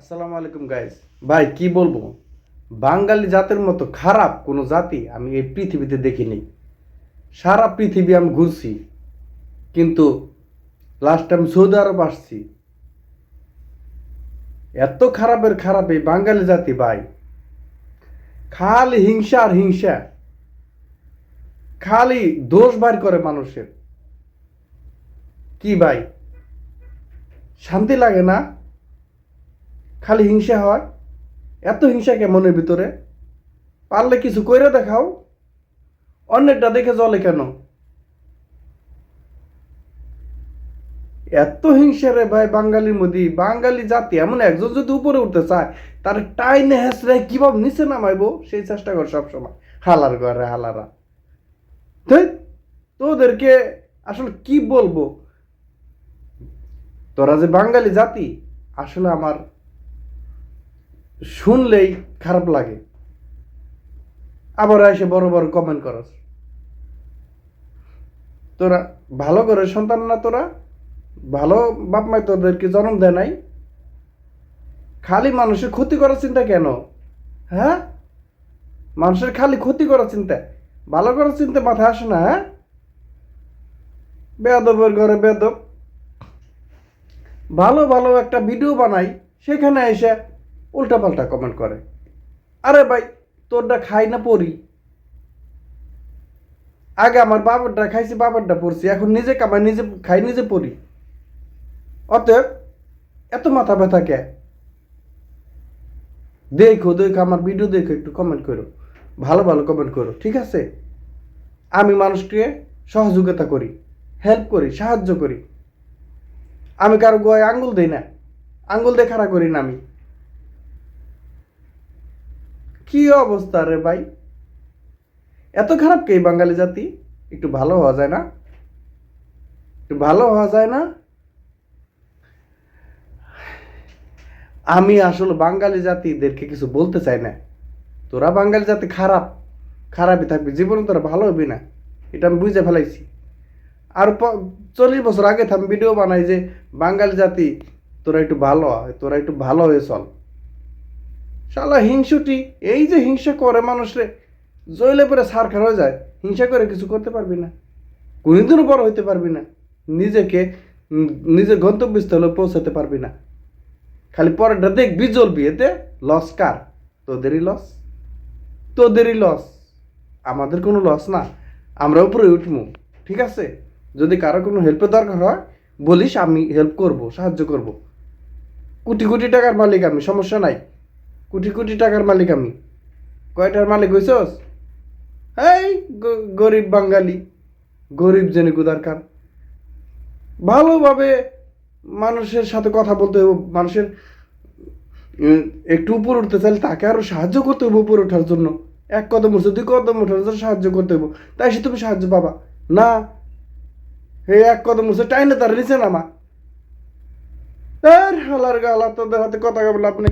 আসসালামু আলাইকুম গাইস ভাই, কি বলব? বাঙালি জাতের মতো খারাপ কোনো জাতি আমি এই পৃথিবীতে দেখিনি। সারা পৃথিবী আমি ঘুরছি। কিন্তু লাস্ট টাইম সৌদি আরব আসছি। এত খারাপের খারাপ এই বাঙালি জাতি, ভাই। খালি হিংসা আর হিংসা। খালি দোষ বার করে মানুষের। কি ভাই? শান্তি লাগে না? খালি হিংসা হয়। এত হিংসা কে মনের ভিতরে? পারলে কিছু কইরে দেখাও। অন্যেরটা দেখে জলে কেন? এত হিংসা রে ভাই বাঙালির মধ্যে। বাঙালি জাতি এমন একজন যদি উপরে উঠতে চায়, তার টাইনে হেসরে কীভাবে নিচে নামাইবো, সেই চেষ্টা কর সবসময়। হালার ঘরে হালারা। তোদেরকে আসলে কি বলব? তোরা যে বাঙালি জাতি, আসলে আমার শুনলেই খারাপ লাগে। আবার এসে বড় বড় কমেন্ট করস। তোরা ভালো করে সন্তান না তোরা? ভালো বাপ মাই তোদেরকে জন্ম দেয় নাই? খালি মানুষের ক্ষতি করার চিন্তা কেন? হ্যাঁ? মানুষের খালি ক্ষতি করার চিন্তা। ভালো করার চিন্তা মাথায় আসে না হ্যাঁ? বেদবের ঘরে বেদব ভালো ভালো একটা ভিডিও বানাই, সেখানে এসে উল্টাপাল্টা কমেন্ট করে। আরে ভাই, তোরটা খাই না পড়ি। আগে আমার বাবারটা খাইছি, বাবারটা পড়ছি, এখন নিজে কামাই, নিজে খাই, নিজে পড়ি। অতএব, এত মাথা ব্যথা কে? দেখো দেখো, আমার ভিডিও দেখো, একটু কমেন্ট করো। ভালো ভালো কমেন্ট করো, ঠিক আছে? আমি মানুষকে সহযোগিতা করি হেল্প করি, সাহায্য করি। আমি কারও গোয়ায় আঙ্গুল দিই না। আঙ্গুল দিয়ে খাড়া করি না আমি। কি অবস্থা রে ভাই? এত খারাপ কে বাঙালি জাতি? একটু ভালো হওয়া যায় না? একটু ভালো হওয়া যায় না? আমি আসলে বাঙালি জাতিদেরকে কিছু বলতে চাই না। তোরা বাঙালি জাতি খারাপ, খারাপই থাকবি। জীবনে তোরা ভালো হবি না। এটা আমি বুঝে ফেলাইছি। আর চল্লিশ বছর আগে আমি ভিডিও বানাই যে বাঙালি জাতি, তোরা একটু ভালো হয়, তোরা একটু ভালো হয়ে চল। শালা হিংসুটি, এই যে হিংসা করে মানুষরে জইলে পরে সার খার হয়ে যায়, হিংসা করে কিছু করতে পারবি না। কোনোদিনও বড় হইতে পারবি না। নিজেকে, নিজের গন্তব্যস্থলে পৌঁছাতে পারবি না। খালি পরেরটা দেখবি জ্বলবি, এতে লস কার? তোদেরই লস তোদেরই লস আমাদের কোনো লস না। আমরা উপরে উঠবো ঠিক আছে? যদি কারও কোনো হেল্পের দরকার হয়, বলিস, আমি হেল্প করব, সাহায্য করব। কোটি কোটি টাকার মালিক আমি, সমস্যা নাই। কোটি কোটি টাকার মালিক আমি। কয়টার মালিক হইছস? এই গরিব বাঙালি, গরিব জেনে দরকার ভালোভাবে মানুষের সাথে কথা বলতে হবে মানুষের একটু উপর উঠতে চাইলে তাকে আরও সাহায্য করতে হবে উপরে ওঠার জন্য। এক কদম উঠছে, দুই কদম ওঠার জন্য সাহায্য করতে হবে তাই সে তুমি সাহায্য পাবা। না, হে এক কদম উঠছে, টাইনে তার নিচে নামা। আর হালার গালা, তোদের হাতে কথা বলে আপনি